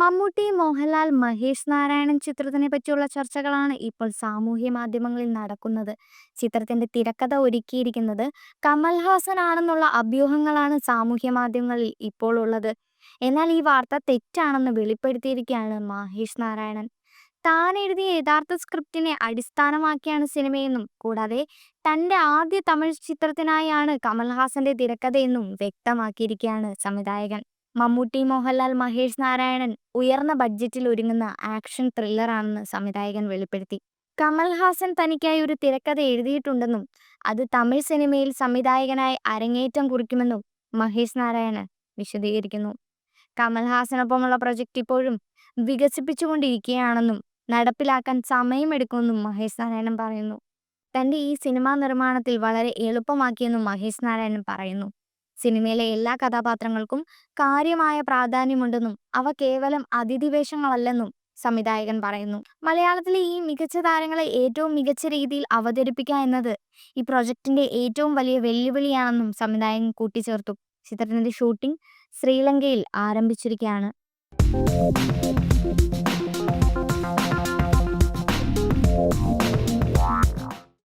മമ്മൂട്ടി, മോഹൻലാൽ, മഹേഷ് നാരായണൻ ചിത്രത്തിനെ പറ്റിയുള്ള ചർച്ചകളാണ് ഇപ്പോൾ സാമൂഹ്യ മാധ്യമങ്ങളിൽ നടക്കുന്നത്. ചിത്രത്തിന്റെ തിരക്കഥ ഒരുക്കിയിരിക്കുന്നത് കമൽഹാസൻ ആണെന്നുള്ള അഭ്യൂഹങ്ങളാണ് സാമൂഹ്യ മാധ്യമങ്ങളിൽ ഇപ്പോൾ ഉള്ളത്. എന്നാൽ ഈ വാർത്ത തെറ്റാണെന്ന് വെളിപ്പെടുത്തിയിരിക്കുകയാണ് മഹേഷ് നാരായണൻ. താൻ എഴുതിയ യഥാർത്ഥ സ്ക്രിപ്റ്റിനെ അടിസ്ഥാനമാക്കിയാണ് സിനിമയെന്നും കൂടാതെ തന്റെ ആദ്യ തമിഴ് ചിത്രത്തിനായാണ് കമൽഹാസന്റെ തിരക്കഥയെന്നും വ്യക്തമാക്കിയിരിക്കുകയാണ് സംവിധായകൻ. മമ്മൂട്ടി, മോഹൻലാൽ, മഹേഷ് നാരായണൻ ഉയർന്ന ബഡ്ജറ്റിൽ ഒരുങ്ങുന്ന ആക്ഷൻ ത്രില്ലറാണെന്ന് സംവിധായകൻ വെളിപ്പെടുത്തി. കമൽഹാസൻ തനിക്കായി ഒരു തിരക്കഥ എഴുതിയിട്ടുണ്ടെന്നും അത് തമിഴ് സിനിമയിൽ സംവിധായകനായി അരങ്ങേറ്റം കുറിക്കുമെന്നും മഹേഷ് നാരായണൻ വിശദീകരിക്കുന്നു. കമൽഹാസനൊപ്പമുള്ള പ്രൊജക്റ്റ് ഇപ്പോഴും വികസിപ്പിച്ചുകൊണ്ടിരിക്കുകയാണെന്നും നടപ്പിലാക്കാൻ സമയമെടുക്കുമെന്നും മഹേഷ് നാരായണൻ പറയുന്നു. തന്റെ ഈ സിനിമാ നിർമ്മാണത്തിൽ വളരെ എളുപ്പമാക്കിയെന്നും മഹേഷ് നാരായണൻ പറയുന്നു. സിനിമയിലെ എല്ലാ കഥാപാത്രങ്ങൾക്കും കാര്യമായ പ്രാധാന്യമുണ്ടെന്നും അവ കേവലം അതിഥിവേഷങ്ങളല്ലെന്നും സംവിധായകൻ പറയുന്നു. മലയാളത്തിലെ ഈ മികച്ച താരങ്ങളെ ഏറ്റവും മികച്ച രീതിയിൽ അവതരിപ്പിക്കുക എന്നത് ഈ പ്രൊജക്ടിന്റെ ഏറ്റവും വലിയ വെല്ലുവിളിയാണെന്നും സംവിധായകൻ കൂട്ടിച്ചേർത്തു. ചിത്രത്തിന്റെ ഷൂട്ടിംഗ് ശ്രീലങ്കയിൽ ആരംഭിച്ചിരിക്കുകയാണ്.